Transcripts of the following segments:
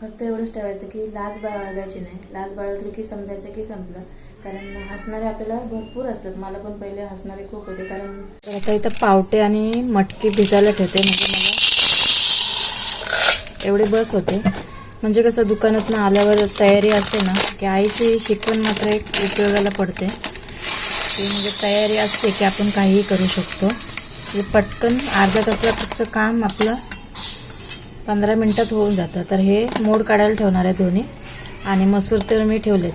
फक्त एवढंच ठेवायचं की लाज बाळगायची नाही. लाज बाळगली की समजायचं की संपलं. कारण हसणारे आपल्याला भरपूर असतात. मला पण पहिले हसणारे खूप होते. कारण आता इथं पावटे आणि मटकी भिजायला ठेवते म्हणजे मला एवढे बस होते. म्हणजे कसं दुकानातनं आल्यावर तयारी असते ना की आईची शिकवण मात्र एक उपयोगाला पडते. ती म्हणजे तयारी असते की आपण काहीही करू शकतो. म्हणजे पटकन अर्धा तासाचं काम आपलं पंधरा मिनटात होऊन जातं. तर हे मोड काढायला ठेवणार आहे दोन्ही. आणि मसूर तर मी ठेवले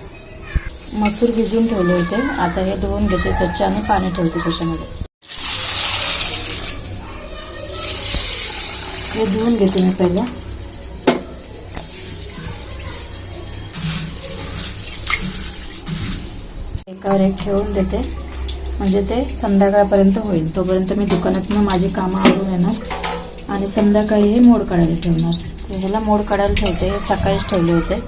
मसूर भिजवून ठेवले होते. आता हे धुवून घेते स्वच्छ आणि पाणी ठेवते त्याच्यामध्ये. हे धुवून घेते मी पहिला. एकावर एक ठेवून देते. म्हणजे ते संध्याकाळपर्यंत होईल. तोपर्यंत मी दुकानातनं माझी कामं आवरून येणार. आणि संध्याकाळी हे मोड काढायला ठेवणार. तर ह्याला मोड काढायला ठेवते हे सकाळीच ठेवले होते.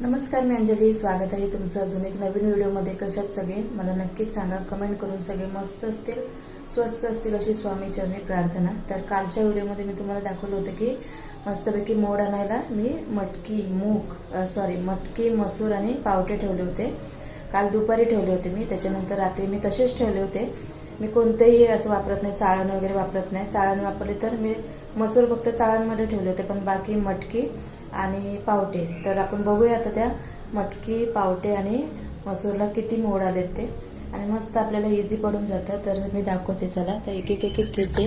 नमस्कार मी अंजली. स्वागत आहे तुमचं अजून एक नवीन व्हिडिओमध्ये. कशात सगळे? मला नक्कीच सांगा कमेंट करून सगळे मस्त असतील स्वस्त असतील अशी स्वामी चरणी प्रार्थना. तर कालच्या व्हिडिओमध्ये मी तुम्हाला दाखवलं होतं की मस्तपैकी मोड आणायला मी मटकी मूग सॉरी मटकी मसूर आणि पावटे ठेवले होते. काल दुपारी ठेवले होते मी. त्याच्यानंतर रात्री मी तसेच ठेवले होते. मी कोणतेही असं वापरत नाही चाळण वगैरे वापरत नाही. चाळण वापरले तर मी मसूर फक्त चाळणमध्ये ठेवले होते पण बाकी मटकी आणि पावटे. तर आपण बघूया आता त्या मटकी पावटे आणि मसूरला किती मोड आले ते. आणि मस्त आपल्याला इझी पडून जातं. तर मी दाखवते चला. तर एक एक एक एक घेते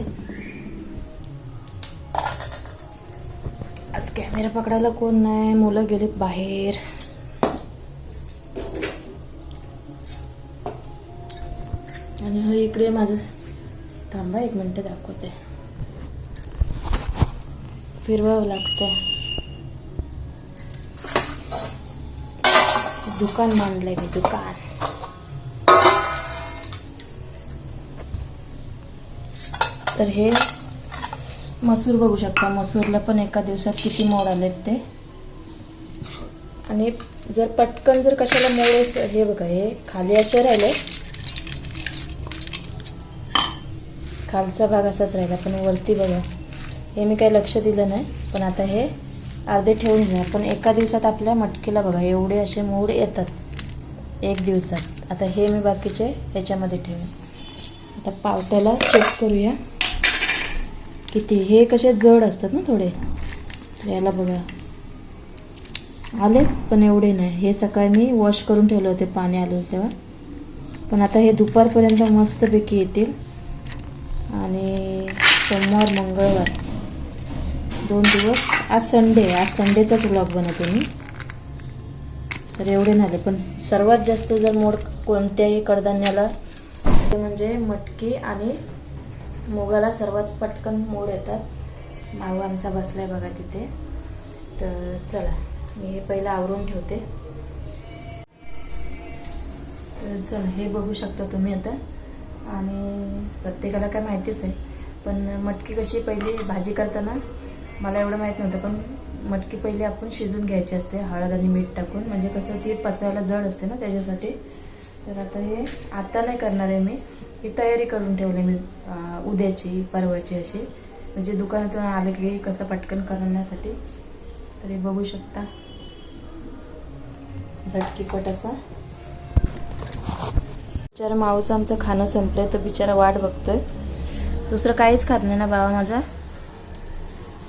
आज कॅमेरा पकडायला कोण नाही? मुलं गेलीत बाहेर. आणि हा इकडे माझं थांबा एक मिनटं दाखवते. फिरवावं लागतं दुकान मांडलंय मी दुकान. तर हे मसूर बघू शकता. मसूरला पण एका दिवसात किती मोड आलेत ते. आणि जर पटकन जर कशाला मोड हे बघा हे खाली असे राहिले. खालचा भाग असाच राहिला पण वरती बघा. हे मी काही लक्ष दिलं नाही पण आता हे अर्धे ठेवून घ्या पण एका दिवसात आपल्या मटकीला बघा एवढे असे मोड येतात. एक दिवसात. आता हे मी बाकीचे याच्यामध्ये ठेवे आता पावट्याला चेक करूया. किती? हे कसे जड असतात ना थोडे. याला बघा. आले पण एवढे नाही. हे सकाळी मी वॉश करून ठेवले होते पाणी आलं तेव्हा. पण आता हे दुपारपर्यंत मस्तपैकी येतील. आणि सोमवार मंगळवार. दोन दिवस. आज संडे आज संडेचाच व्लॉग बनवते मी. तर एवढे नाले पण सर्वात जास्त जर मोड कोणत्याही कडधान्याला ते म्हणजे मटकी आणि मुगाला सर्वात पटकन मोड येतात. माऊ आमचा आहे बघा तिथे. तर चला मी हे पहिलं आवरून ठेवते. तर चला हे बघू शकता तुम्ही आता. आणि प्रत्येकाला काय माहितीच आहे. पण मटकी कशी पहिली भाजी करताना मला एवढं माहीत नव्हतं पण मटकी पहिली आपण शिजून घ्यायची असते हळद आणि मीठ टाकून. म्हणजे कसं ती पचायला जड असते ना त्याच्यासाठी. तर आता हे आता नाही करणार आहे मी. ही तयारी करून ठेवली मी उद्याची परवाची अशी. म्हणजे दुकानातून आलं की कसं पटकन करण्यासाठी. तर हे बघू शकता. झटकीपट असा. बिचारा मावचं आमचं खाणं संपलंय तर बिचारा वाट बघतोय. दुसरं काहीच खात नाही ना बाबा माझा.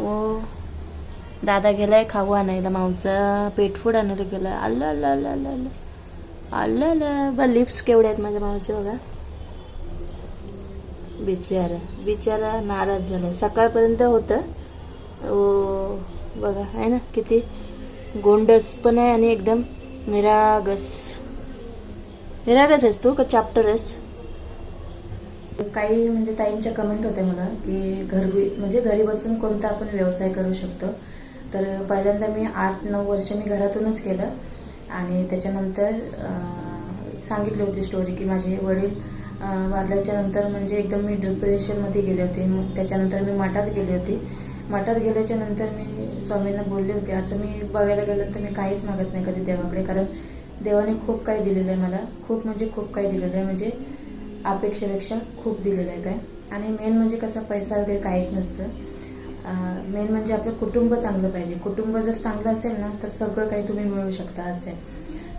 ओ दादा गेलाय खाऊ आणायला माऊचा पेटफूड आणायला गेलाय. आलं आलं आलं आलं आलं. आलं आलं. बा लिप्स केवढे आहेत माझ्या मावचे बघा. बिचारा बिचारा नाराज झालाय. सकाळपर्यंत होतं. ओ बघा आहे ना किती गोंडस पण आहे आणि एकदम निरागस. निरागस आहेस तू का चॅप्टर आहेस? काही म्हणजे ताईंच्या कमेंट होते मला की घरगुती म्हणजे घरी बसून कोणता आपण व्यवसाय करू शकतो. तर पहिल्यांदा मी आठ नऊ वर्ष मी घरातूनच केलं. आणि त्याच्यानंतर सांगितली होती स्टोरी की माझे वडील वारल्याच्या नंतर म्हणजे एकदम मी डिप्रेशनमध्ये गेले होते. मग त्याच्यानंतर मी मठात गेली होती. मठात गेल्याच्यानंतर मी स्वामींना बोलले होते. असं मी बघायला गेलं तर मी काहीच मागत नाही कधी देवाकडे. कारण देवाने खूप काही दिलेलं आहे मला. खूप म्हणजे खूप काही दिलेलं आहे. म्हणजे अपेक्षेपेक्षा खूप दिलेलं आहे काय. आणि मेन म्हणजे कसं पैसा वगैरे काहीच नसतं. मेन म्हणजे आपलं कुटुंब चांगलं पाहिजे. कुटुंब जर चांगलं असेल ना तर सगळं काही तुम्ही मिळू शकता असे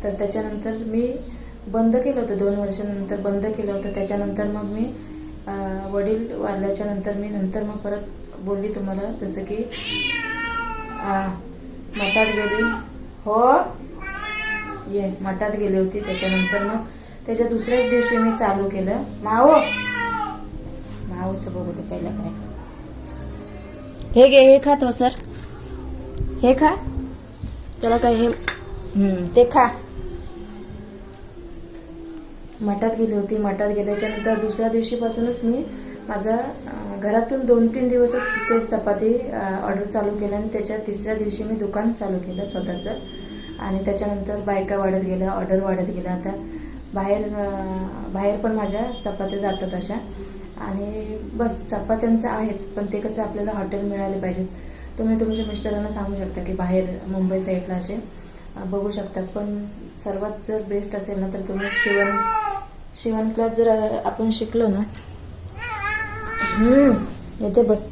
तर त्याच्यानंतर मी बंद केलं होतं. दोन वर्षानंतर बंद केलं होतं. त्याच्यानंतर मग मी वडील वारल्याच्या नंतर मी नंतर मग परत बोलली तुम्हाला जसं की मटार गेली हो ये मठात गेली होती त्याच्यानंतर मग त्याच्या दुसऱ्याच दिवशी मी चालू केलं. माव! माऊचं बघू ते पहिलं काय. हे घे हे खा तो सर. हे खा. त्याला काय हे ते खा. मठात गेली होती मठात गेल्याच्यानंतर दुसऱ्या दिवशीपासूनच मी माझा घरातून दोन तीन दिवसच ते चपाती ऑर्डर चालू केलं आणि त्याच्या तिसऱ्या दिवशी मी दुकान चालू केलं स्वतःचं. आणि त्याच्यानंतर बायका वाढत गेल्या ऑर्डर वाढत गेल्या. आता बाहेर बाहेर पण माझ्या चपात्या जातात अशा. आणि बस चपात्यांचं आहेच पण ते कसं आपल्याला हॉटेल मिळाले पाहिजेत. तुम्ही तुमच्या मिस्टरांना सांगू शकता की बाहेर मुंबई साईडला असे. बघू शकतात पण सर्वात जर बेस्ट असेल ना तर तुम्ही शिवण शिवण क्लास जर आपण शिकलो ना. येते बस.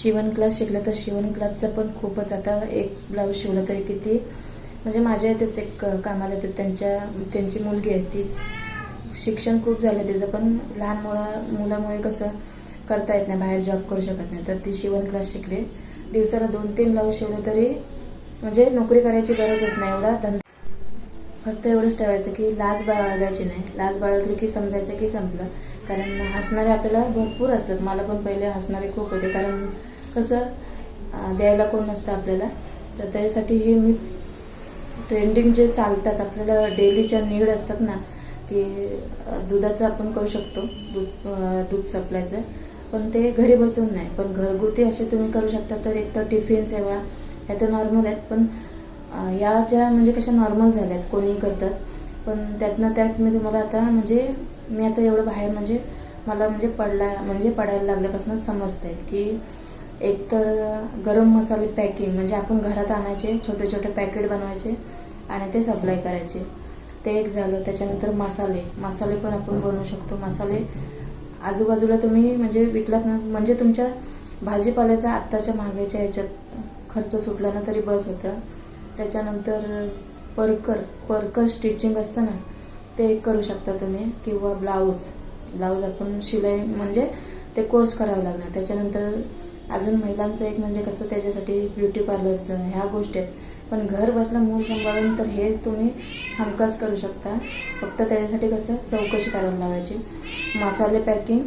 शिवण क्लास शिकलं तर शिवण क्लासचं पण खूपच आता एक ब्लाऊज शिवलं तरी किती? म्हणजे माझ्या इथेच एक कामाला येतात. त्यांच्या त्यांची मुलगी आहे तीच. शिक्षण खूप झालं तिचं पण लहान मुला मुलामुळे कसं करता येत नाही बाहेर जॉब करू शकत नाही. तर ती शिवण क्लास शिकली. दिवसाला दोन तीन ब्लाऊज शिवले तरी म्हणजे नोकरी करायची गरजच नाही. एवढा धंदा फक्त एवढंच ठेवायचं की लाज बाळगायची नाही. लाज बाळगली की समजायचं की संपलं. कारण हसणारे आपल्याला भरपूर असतात. मला पण पहिले हसणारे खूप होते. कारण कसं द्यायला कोण नसतं आपल्याला. तर त्यासाठी हे मी ट्रेंडिंग जे चालतात आपल्याला डेलीच्या नीड असतात ना की दुधाचं आपण करू शकतो दूध दूध सप्लायचं पण ते घरी बसून नाही. पण घरगुती असे तुम्ही करू शकता तर एक तर टिफिन सेवा ह्या तर नॉर्मल आहेत. पण या ज्या म्हणजे कशा नॉर्मल झाल्या आहेत कोणीही करतात पण त्यातनं त्यात मी तुम्हाला आता म्हणजे मी आता एवढं बाहेर म्हणजे मला म्हणजे पडला म्हणजे पडायला लागल्यापासून समजतंय की एक तर गरम मसाले पॅकिंग म्हणजे आपण घरात आणायचे छोटे छोटे पॅकेट बनवायचे आणि ते सप्लाय करायचे. ते एक झालं. त्याच्यानंतर मसाले. मसाले पण आपण बनवू शकतो. मसाले आजूबाजूला तुम्ही म्हणजे विकलात ना म्हणजे तुमच्या भाजीपाल्याचा आत्ताच्या महागाईच्या ह्याच्यात खर्च सुटला ना तरी बस होतं. त्याच्यानंतर परकर परकर स्टिचिंग असतं ना ते एक करू शकता तुम्ही. किंवा ब्लाऊज ब्लाऊज आपण शिलाई म्हणजे ते कोर्स करावा लागणार. त्याच्यानंतर अजून महिलांचं एक म्हणजे कसं त्याच्यासाठी ब्युटी पार्लरचं ह्या गोष्टी आहेत. पण घर बसला मूल सांभाळून तर हे तुम्ही हमखास करू शकता. फक्त त्याच्यासाठी कसं चौकशी करायला लावायची. मसाले पॅकिंग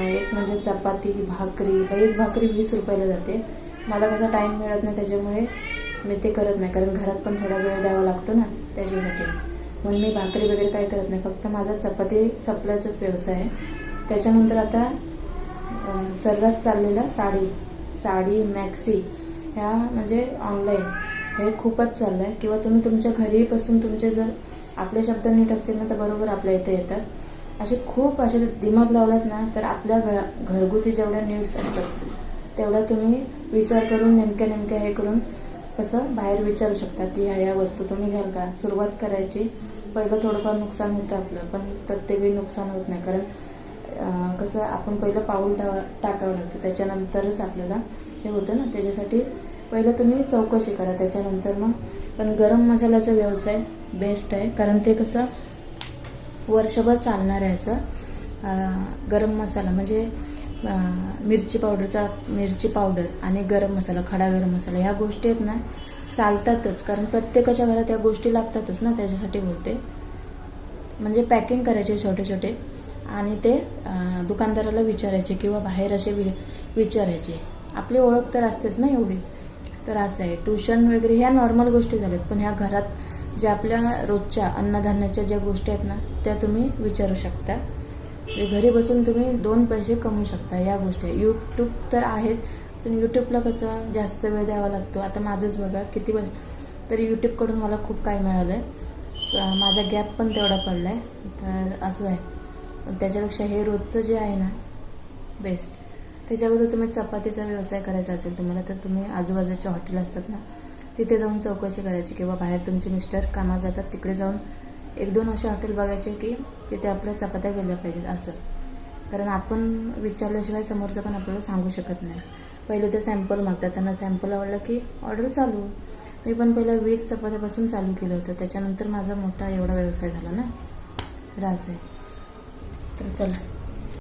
एक म्हणजे चपाती भाकरी एक भाकरी वीस रुपयाला जाते. मला कसा टाईम मिळत नाही त्याच्यामुळे मी ते करत नाही. कारण घरात पण थोडा वेळ द्यावा लागतो ना त्याच्यासाठी. म्हणून मी भाकरी वगैरे काय करत नाही. फक्त माझा चपाती सप्लायचाच व्यवसाय आहे. त्याच्यानंतर आता सर्रास चाललेला साडी साडी मॅक्सी ह्या म्हणजे ऑनलाईन हे खूपच चाललं आहे किंवा तुम्ही तुमच्या घरी बसून तुमचे जर आपले शब्द नीट असतील ना तर बरोबर आपल्या इथे येतात. असे खूप असे दिमाग लावलात ना तर आपल्या घ घरगुती जेवढ्या नीड्स असतात तेवढ्या तुम्ही विचार करून नेमक्या नेमक्या हे करून कसं बाहेर विचारू शकता की ह्या ह्या वस्तू तुम्ही घ्याल का? सुरुवात करायची. पहिलं थोडंफार नुकसान होतं आपलं पण प्रत्येक वेळी नुकसान होत नाही. कारण कसं आपण पहिलं पाऊल टा टाकावं लागतं. त्याच्यानंतरच आपल्याला हे होतं ना. त्याच्यासाठी पहिलं तुम्ही चौकशी करा. त्याच्यानंतर मग पण गरम मसाल्याचा व्यवसाय बेस्ट आहे. कारण ते कसं वर्षभर चालणार आहे असं गरम मसाला. म्हणजे मिरची पावडरचा मिरची पावडर आणि गरम मसाला खडा गरम मसाला ह्या गोष्टी आहेत ना चालतातच. कारण प्रत्येकाच्या घरात या गोष्टी लागतातच ना. त्याच्यासाठी बोलते म्हणजे पॅकिंग करायचे छोटे छोटे आणि ते दुकानदाराला विचारायचे किंवा बाहेर असे वि विचारायचे. आपली ओळख तर असतेच ना एवढी? तर असं आहे. ट्युशन वगैरे ह्या नॉर्मल गोष्टी झाल्यात पण ह्या घरात ज्या आपल्या रोजच्या अन्नधान्याच्या ज्या गोष्टी आहेत ना त्या तुम्ही विचारू शकता. म्हणजे घरी बसून तुम्ही दोन पैसे कमवू शकता या गोष्टी. यूट्यूब तर आहेच पण यूट्यूबला कसं जास्त वेळ द्यावा लागतो. आता माझंच बघा किती वर्ष तरी यूट्यूबकडून मला खूप काय मिळालं आहे माझा गॅप पण तेवढा पडला आहे तर असं आहे. पण त्याच्यापेक्षा हे रोजचं जे आहे ना बेस्ट त्याच्याबद्दल तुम्ही चपातीचा व्यवसाय करायचा असेल तुम्हाला तर तुम्ही आजूबाजूचे हॉटेल असतात ना तिथे जाऊन चौकशी करायची किंवा बाहेर तुमचे मिस्टर कामाला जातात तिकडे जाऊन एक दोन असे हॉटेल बघायचे की तिथे आपल्या चपात्या गेल्या पाहिजेत असं. कारण आपण विचारल्याशिवाय समोरचं पण आपल्याला सांगू शकत नाही. पहिले तर सॅम्पल मागतात त्यांना सॅम्पल आवडलं की ऑर्डर चालू. मी पण पहिलं वीस चपात्यापासून चालू केलं होतं त्याच्यानंतर माझा मोठा एवढा व्यवसाय झाला ना. तर आहे. तर चला